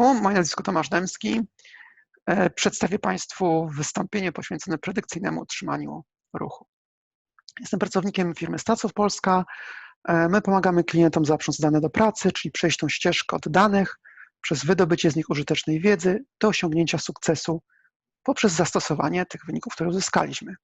Państwu. Moje nazwisko Tomasz Dębski. E, przedstawię Państwu wystąpienie poświęcone predykcyjnemu utrzymaniu ruchu. Jestem pracownikiem firmy Staców Polska. E, my pomagamy klientom zaprząc dane do pracy, czyli przejść tą ścieżkę od danych przez wydobycie z nich użytecznej wiedzy do osiągnięcia sukcesu poprzez zastosowanie tych wyników, które uzyskaliśmy.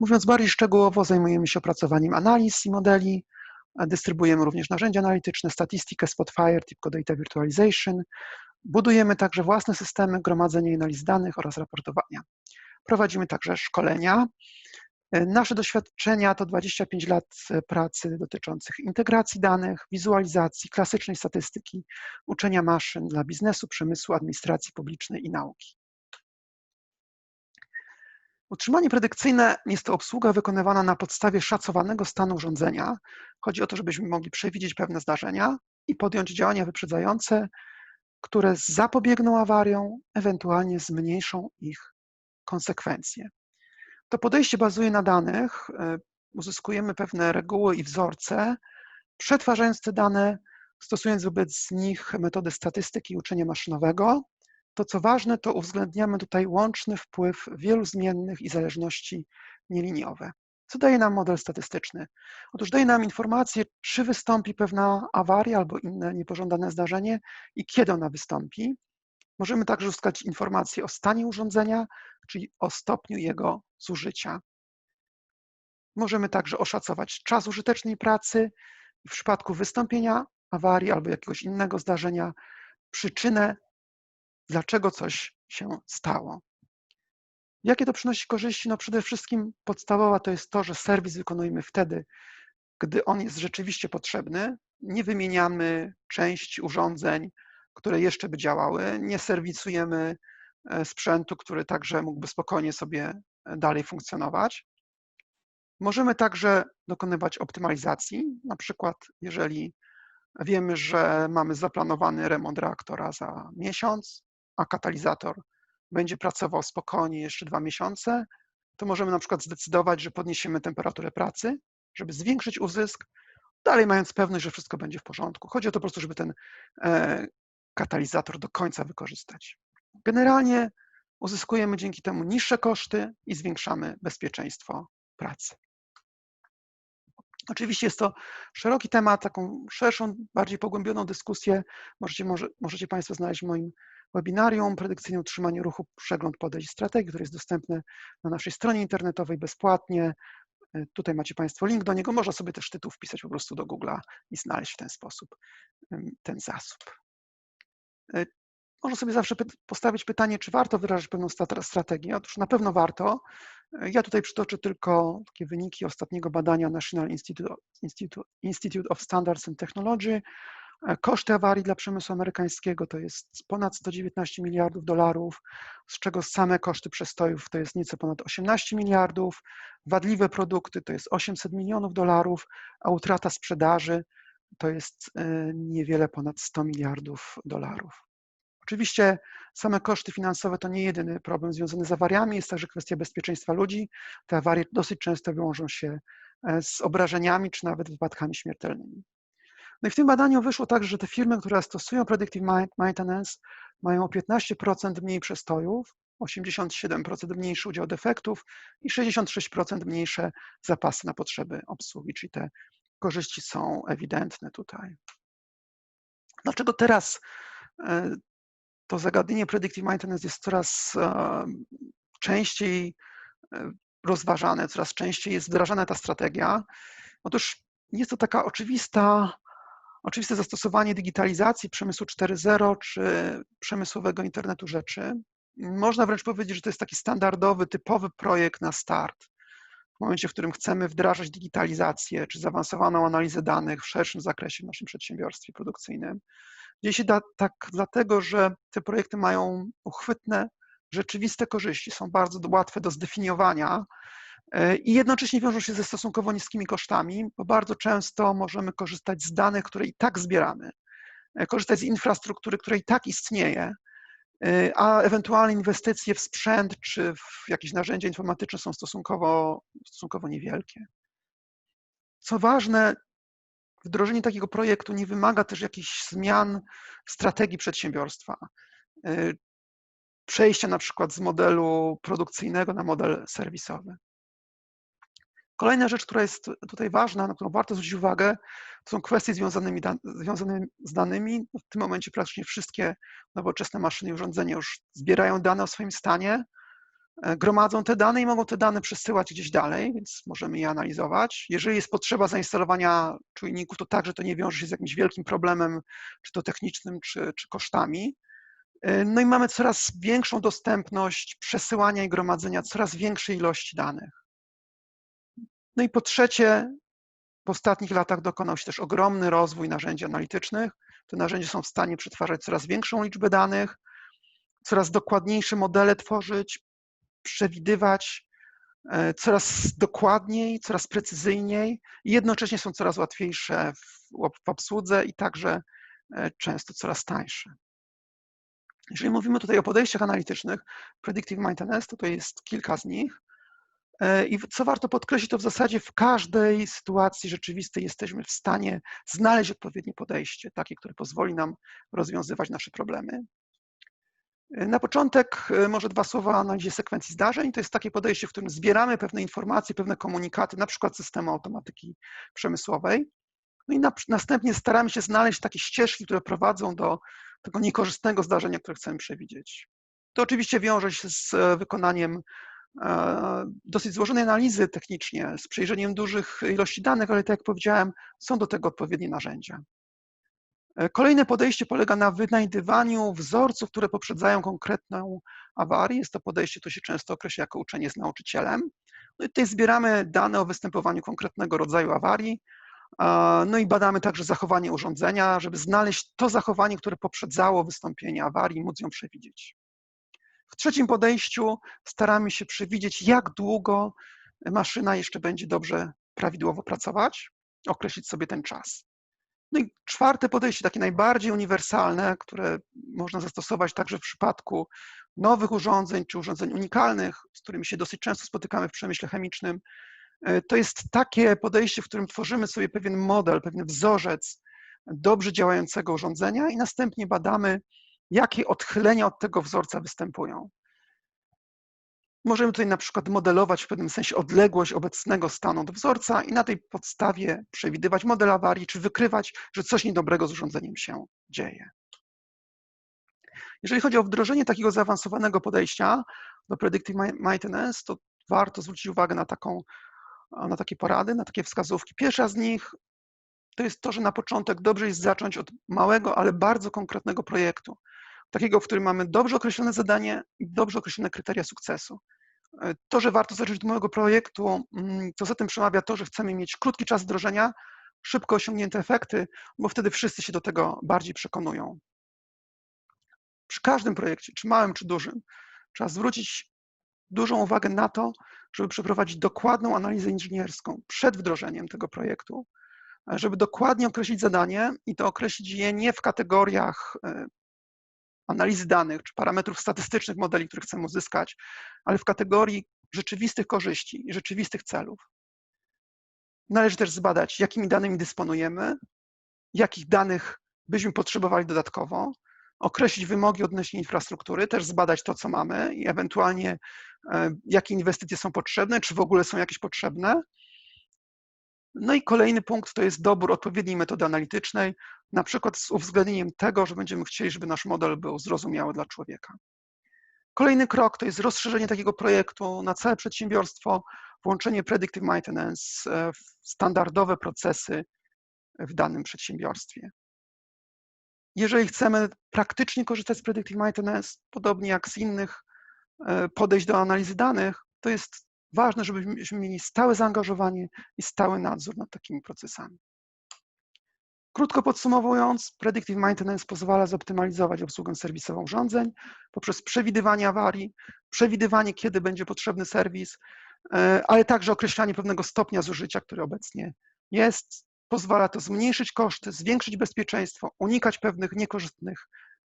Mówiąc bardziej szczegółowo, zajmujemy się opracowaniem analiz i modeli, Dystrybuujemy również narzędzia analityczne, statystykę, Spotfire, Tipco Data Virtualization. Budujemy także własne systemy gromadzenia i analiz danych oraz raportowania. Prowadzimy także szkolenia. Nasze doświadczenia to 25 lat pracy dotyczących integracji danych, wizualizacji, klasycznej statystyki, uczenia maszyn dla biznesu, przemysłu, administracji publicznej i nauki. Utrzymanie predykcyjne jest to obsługa wykonywana na podstawie szacowanego stanu urządzenia. Chodzi o to, żebyśmy mogli przewidzieć pewne zdarzenia i podjąć działania wyprzedzające, które zapobiegną awariom, ewentualnie zmniejszą ich konsekwencje. To podejście bazuje na danych, e, uzyskujemy pewne reguły i wzorce, przetwarzając te dane, stosując wobec nich metody statystyki i uczenia maszynowego, to co ważne, to uwzględniamy tutaj łączny wpływ wielu zmiennych i zależności nieliniowe. Co daje nam model statystyczny? Otóż daje nam informację, czy wystąpi pewna awaria albo inne niepożądane zdarzenie i kiedy ona wystąpi. Możemy także uzyskać informacje o stanie urządzenia, czyli o stopniu jego zużycia. Możemy także oszacować czas użytecznej pracy i w przypadku wystąpienia awarii albo jakiegoś innego zdarzenia przyczynę dlaczego coś się stało. Jakie to przynosi korzyści? No przede wszystkim podstawowa to jest to, że serwis wykonujemy wtedy, gdy on jest rzeczywiście potrzebny. Nie wymieniamy części urządzeń, które jeszcze by działały, nie serwisujemy e, sprzętu, który także mógłby spokojnie sobie e, dalej funkcjonować. Możemy także dokonywać optymalizacji, na przykład jeżeli wiemy, że mamy zaplanowany remont reaktora za miesiąc, a katalizator będzie pracował spokojnie jeszcze dwa miesiące, to możemy na przykład zdecydować, że podniesiemy temperaturę pracy, żeby zwiększyć uzysk, dalej mając pewność, że wszystko będzie w porządku. Chodzi o to po prostu, żeby ten e, katalizator do końca wykorzystać. Generalnie uzyskujemy dzięki temu niższe koszty i zwiększamy bezpieczeństwo pracy. Oczywiście jest to szeroki temat, taką szerszą, bardziej pogłębioną dyskusję możecie, może, możecie Państwo znaleźć w moim webinarium Predykcyjne utrzymanie ruchu, przegląd podejść strategii, które jest dostępne na naszej stronie internetowej bezpłatnie. E, tutaj macie Państwo link do niego. Można sobie też tytuł wpisać po prostu do Google'a i znaleźć w ten sposób ten zasób. E, można sobie zawsze postawić pytanie, czy warto wyrażać pewną strategię. Otóż na pewno warto. E, ja tutaj przytoczę tylko takie wyniki ostatniego badania National Institute, Institute, of Standards and Technology, koszty awarii dla przemysłu amerykańskiego to jest ponad 119 miliardów dolarów, z czego same koszty przestojów to jest nieco ponad 18 miliardów, wadliwe produkty to jest 800 milionów dolarów, a utrata sprzedaży to jest e, niewiele ponad 100 miliardów dolarów. Oczywiście same koszty finansowe to nie jedyny problem związany z awariami, jest także kwestia bezpieczeństwa ludzi. Te awarie dosyć często wiążą się e, z obrażeniami czy nawet wypadkami śmiertelnymi. No i w tym badaniu wyszło także, że te firmy, które stosują predictive maintenance, mają o 15% mniej przestojów, 87% mniejszy udział defektów i 66% mniejsze zapasy na potrzeby obsługi, czyli te korzyści są ewidentne tutaj. Dlaczego teraz e, to zagadnienie predictive maintenance jest coraz e, częściej e, rozważane, coraz częściej jest wdrażana ta strategia? Otóż jest to taka oczywista Oczywiste zastosowanie digitalizacji przemysłu 4.0 czy przemysłowego internetu rzeczy. Można wręcz powiedzieć, że to jest taki standardowy, typowy projekt na start. W momencie, w którym chcemy wdrażać digitalizację czy zaawansowaną analizę danych w szerszym zakresie w naszym przedsiębiorstwie produkcyjnym. Dzieje się da, tak dlatego, że te projekty mają uchwytne, rzeczywiste korzyści, są bardzo łatwe do zdefiniowania i jednocześnie wiążą się ze stosunkowo niskimi kosztami, bo bardzo często możemy korzystać z danych, które i tak zbieramy, e, korzystać z infrastruktury, która i tak istnieje, e, a ewentualne inwestycje w sprzęt czy w jakieś narzędzia informatyczne są stosunkowo, stosunkowo niewielkie. Co ważne, wdrożenie takiego projektu nie wymaga też jakichś zmian w strategii przedsiębiorstwa. Przejścia na przykład z modelu produkcyjnego na model serwisowy. Kolejna rzecz, która jest tutaj ważna, na którą warto zwrócić uwagę, to są kwestie związane, związane z danymi. W tym momencie praktycznie wszystkie nowoczesne maszyny i urządzenia już zbierają dane o swoim stanie, e, gromadzą te dane i mogą te dane przesyłać gdzieś dalej, więc możemy je analizować. Jeżeli jest potrzeba zainstalowania czujników, to także to nie wiąże się z jakimś wielkim problemem, czy to technicznym, czy, czy kosztami. E, no i mamy coraz większą dostępność przesyłania i gromadzenia coraz większej ilości danych. No i po trzecie, w ostatnich latach dokonał się też ogromny rozwój narzędzi analitycznych. Te narzędzia są w stanie przetwarzać coraz większą liczbę danych, coraz dokładniejsze modele tworzyć, przewidywać e, coraz dokładniej, coraz precyzyjniej i jednocześnie są coraz łatwiejsze w, obsłudze i także e, często coraz tańsze. Jeżeli mówimy tutaj o podejściach analitycznych, predictive maintenance, to to jest kilka z nich. E, I co warto podkreślić, to w zasadzie w każdej sytuacji rzeczywistej jesteśmy w stanie znaleźć odpowiednie podejście, takie, które pozwoli nam rozwiązywać nasze problemy. E, na początek e, może dwa słowa o analizie sekwencji zdarzeń. To jest takie podejście, w którym zbieramy pewne informacje, pewne komunikaty, na przykład systemu automatyki przemysłowej. No i na, następnie staramy się znaleźć takie ścieżki, które prowadzą do tego niekorzystnego zdarzenia, które chcemy przewidzieć. To oczywiście wiąże się z wykonaniem dosyć złożonej analizy technicznie, z przejrzeniem dużych ilości danych, ale tak jak powiedziałem, są do tego odpowiednie narzędzia. E, kolejne podejście polega na wynajdywaniu wzorców, które poprzedzają konkretną awarię. Jest to podejście, to się często określa jako uczenie z nauczycielem. No i tutaj zbieramy dane o występowaniu konkretnego rodzaju awarii, no i badamy także zachowanie urządzenia, żeby znaleźć to zachowanie, które poprzedzało wystąpienie awarii i móc ją przewidzieć. W trzecim podejściu staramy się przewidzieć, jak długo maszyna jeszcze będzie dobrze, prawidłowo pracować, określić sobie ten czas. No i czwarte podejście, takie najbardziej uniwersalne, które można zastosować także w przypadku nowych urządzeń czy urządzeń unikalnych, z którymi się dosyć często spotykamy w przemyśle chemicznym, e, to jest takie podejście, w którym tworzymy sobie pewien model, pewien wzorzec dobrze działającego urządzenia i następnie badamy, jakie odchylenia od tego wzorca występują. Możemy tutaj na przykład modelować w pewnym sensie odległość obecnego stanu od wzorca i na tej podstawie przewidywać model awarii, czy wykrywać, że coś niedobrego z urządzeniem się dzieje. Jeżeli chodzi o wdrożenie takiego zaawansowanego podejścia do predictive maintenance, to warto zwrócić uwagę na, taką, na takie porady, na takie wskazówki. Pierwsza z nich to jest to, że na początek dobrze jest zacząć od małego, ale bardzo konkretnego projektu takiego, w którym mamy dobrze określone zadanie i dobrze określone kryteria sukcesu. E, to, że warto zacząć od małego projektu, mm, to za tym przemawia to, że chcemy mieć krótki czas wdrożenia, szybko osiągnięte efekty, bo wtedy wszyscy się do tego bardziej przekonują. Przy każdym projekcie, czy małym, czy dużym, trzeba zwrócić dużą uwagę na to, żeby przeprowadzić dokładną analizę inżynierską przed wdrożeniem tego projektu, e, żeby dokładnie określić zadanie i to określić je nie w kategoriach e, analizy danych czy parametrów statystycznych modeli, które chcemy uzyskać, ale w kategorii rzeczywistych korzyści i rzeczywistych celów. Należy też zbadać, jakimi danymi dysponujemy, jakich danych byśmy potrzebowali dodatkowo, określić wymogi odnośnie infrastruktury, też zbadać to, co mamy i ewentualnie e, jakie inwestycje są potrzebne, czy w ogóle są jakieś potrzebne, no i kolejny punkt to jest dobór odpowiedniej metody analitycznej, na przykład z uwzględnieniem tego, że będziemy chcieli, żeby nasz model był zrozumiały dla człowieka. Kolejny krok to jest rozszerzenie takiego projektu na całe przedsiębiorstwo, włączenie predictive maintenance e, w standardowe procesy w danym przedsiębiorstwie. Jeżeli chcemy praktycznie korzystać z predictive maintenance, podobnie jak z innych e, podejść do analizy danych, to jest ważne, żebyśmy mieli stałe zaangażowanie i stały nadzór nad takimi procesami. Krótko podsumowując, Predictive Maintenance pozwala zoptymalizować obsługę serwisową urządzeń poprzez przewidywanie awarii, przewidywanie, kiedy będzie potrzebny serwis, e, ale także określanie pewnego stopnia zużycia, który obecnie jest. Pozwala to zmniejszyć koszty, zwiększyć bezpieczeństwo, unikać pewnych niekorzystnych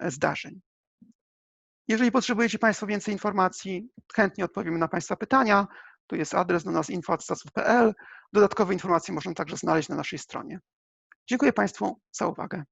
e, zdarzeń. Jeżeli potrzebujecie Państwo więcej informacji, chętnie odpowiemy na Państwa pytania. Tu jest adres do nas info.staców.pl. Dodatkowe informacje można także znaleźć na naszej stronie. Dziękuję Państwu za uwagę.